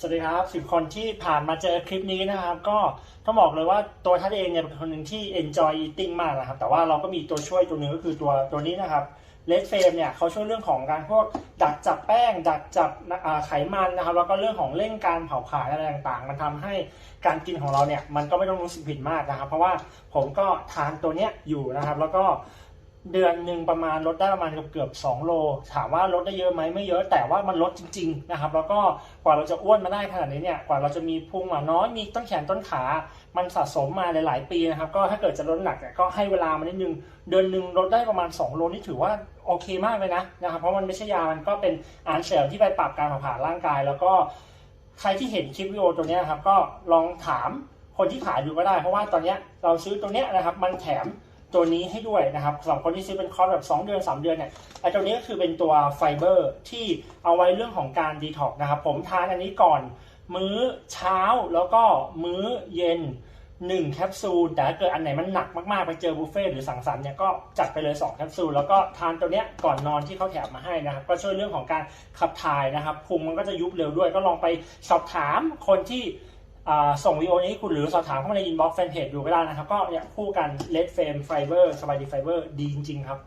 สวัสดีครับสิบคนที่ผ่านมาเจอคลิปนี้นะครับ ก็ต้องบอกเลยว่าตัวท่านเองเนี่ยเป็นคนหนึ่งที่ enjoy eating มากนะครับ แต่ว่าเราก็มีตัวช่วยตัวหนึ่งก็คือตัวตัวนี้นะครับเลดเฟมเนี่ยเขาช่วยเรื่องของการพวกดักจับแป้ง ดักจับไขมันนะครับ แล้วก็เรื่องของเร่งการเผาผลาญอะไรต่างๆ มันทำให้การกินของเราเนี่ยมันก็ไม่ต้องรู้สึกผิดมากนะครับ เพราะว่าผมก็ทานตัวเนี้ยอยู่นะครับ แล้วก็ เดือนหนึ่งประมาณลดได้ประมาณเกือบเกือบสองโล ถามว่าลดได้เยอะไหมไม่เยอะแต่ว่ามันลดจริงๆนะครับแล้วก็กว่าเราจะอ้วนมาได้ขนาดนี้เนี่ยกว่าเราจะมีพุงหมาน้อยมีต้นแขนต้นขา มันสะสมมาหลายๆปีนะครับก็ถ้าเกิดจะลดหนักเนี่ยก็ให้เวลามันนิดนึงเดือนหนึ่งลดได้ประมาณ 2 โลนี่ถือว่าโอเคมากเลยนะนะครับเพราะมันไม่ใช่ยามันก็เป็นอาหารเสริมที่ไปปรับการเผาผลาญร่างกาย แล้วก็ใครที่เห็นคลิปวิดีโอตัวนี้ครับก็ลองถามคนที่ขายดูก็ได้ เพราะว่าตอนนี้เราซื้อตัวนี้นะครับมันแถม ตัวนี้ให้ด้วยนะครับสำหรับคนที่ซื้อเป็นคอร์สแบบ 2 เดือน 3 เดือนเนี่ยไอ้ตัวนี้ก็คือเป็นตัวไฟเบอร์ที่เอาไว้เรื่องของการดีท็อกนะครับ ผมทานอันนี้ก่อน มื้อเช้าแล้วก็มื้อเย็น1แคปซูลแต่ถ้าเกิดอันไหนมันหนักมากๆ ไปเจอบุฟเฟ่ต์หรือสังสรรค์เนี่ยก็จัดไปเลย 2 แคปซูล แล้วก็ทานตัวเนี้ยก่อนนอนที่เขาแถมมาให้นะครับ ก็ช่วยเรื่องของการขับถ่ายนะครับพุงมันก็จะยุบเร็วด้วย ก็ลองไปสอบถามคนที่ ส่งวิดีโอนี้คุณหรือสอบถามเข้ามาในอินบ็อกซ์แฟนเพจดูก็ได้นะครับ ก็เนี่ยคู่กันเลดเฟรมไฟเบอร์สบายดีไฟเบอร์ดีจริงๆครับ